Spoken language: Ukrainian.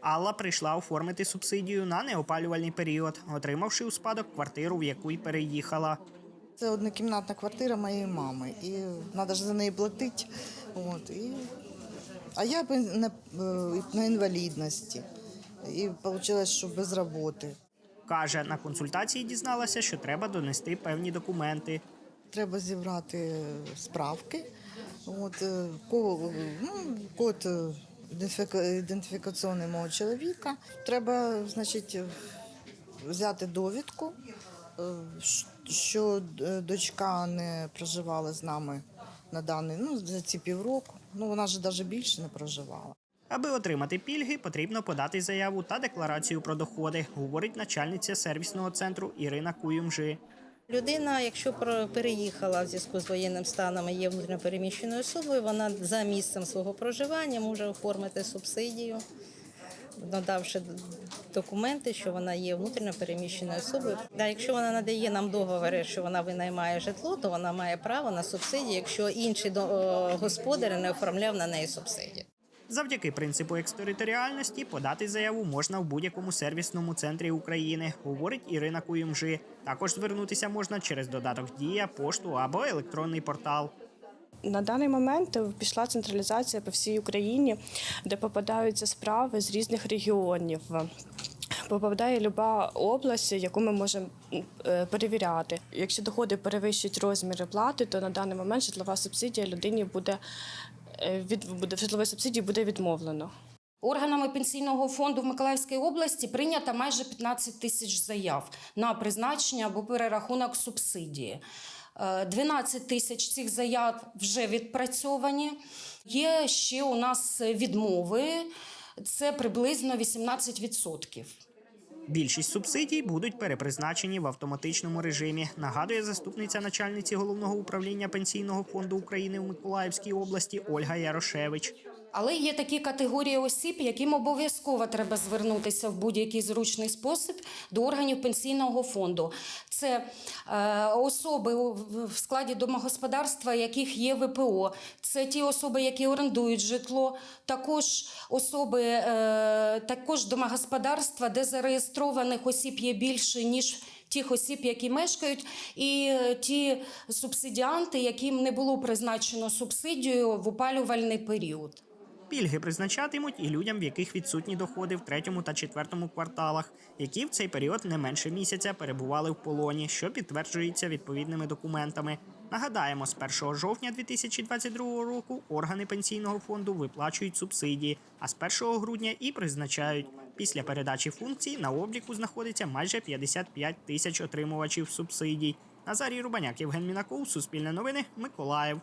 Алла прийшла оформити субсидію на неопалювальний період, отримавши у спадок квартиру, в яку й переїхала. Це однокімнатна квартира моєї мами, і треба ж за неї платити. От, і... А я на, е, на інвалідності. І вийшло, що без роботи. Каже, на консультації дізналася, що треба донести певні документи. Треба зібрати справки. От, е, ко- код ідентифікаційний мого чоловіка. Треба, значить, взяти довідку, е, що е, дочка не проживала з нами на даний, ну, за ці півроку. Ну, вона ж навіть більше не проживала. Аби отримати пільги, потрібно подати заяву та декларацію про доходи, говорить начальниця сервісного центру Ірина Куюмжи. Людина, якщо переїхала в зв'язку з воєнним станом і є внутрішньопереміщеною особою, вона за місцем свого проживання може оформити субсидію, надавши документи, що вона є внутрішньопереміщеною особою. Да, якщо вона надає нам договори, що вона винаймає житло, то вона має право на субсидію, якщо інший господар не оформляв на неї субсидію. Завдяки принципу екстериторіальності подати заяву можна в будь-якому сервісному центрі України, говорить Ірина Куюмжи. Також звернутися можна через додаток Дія, пошту або електронний портал. На даний момент пішла централізація по всій Україні, де попадаються справи з різних регіонів. Попадає люба область, яку ми можемо е, перевіряти. Якщо доходи перевищують розміри плати, то на даний момент житлова субсидія людині буде від буде житлової субсидії буде відмовлено. Органами пенсійного фонду в Миколаївській області прийнято майже 15 тисяч заяв на призначення або перерахунок субсидії. Е, 12 тисяч цих заяв вже відпрацьовані. Є ще у нас відмови, це приблизно 18%. Більшість субсидій будуть перепризначені в автоматичному режимі, нагадує заступниця начальниці головного управління пенсійного фонду України у Миколаївській області Ольга Ярошевич. Але є такі категорії осіб, яким обов'язково треба звернутися в будь-який зручний спосіб до органів пенсійного фонду. Це е, особи в складі домогосподарства, яких є ВПО, це ті особи, які орендують житло, також особи, е, також домогосподарства, де зареєстрованих осіб є більше ніж. Тих осіб, які мешкають, і е, ті субсидіанти, яким не було призначено субсидію в опалювальний період. Пільги призначатимуть і людям, в яких відсутні доходи в третьому та четвертому кварталах, які в цей період не менше місяця перебували в полоні, що підтверджується відповідними документами. Нагадаємо, з 1 жовтня 2022 року органи пенсійного фонду виплачують субсидії, а з 1 грудня і призначають. Після передачі функцій на обліку знаходиться майже 55 тисяч отримувачів субсидій. Назарій Рубаняк, Євген Мінаков, Суспільне новини, Миколаїв.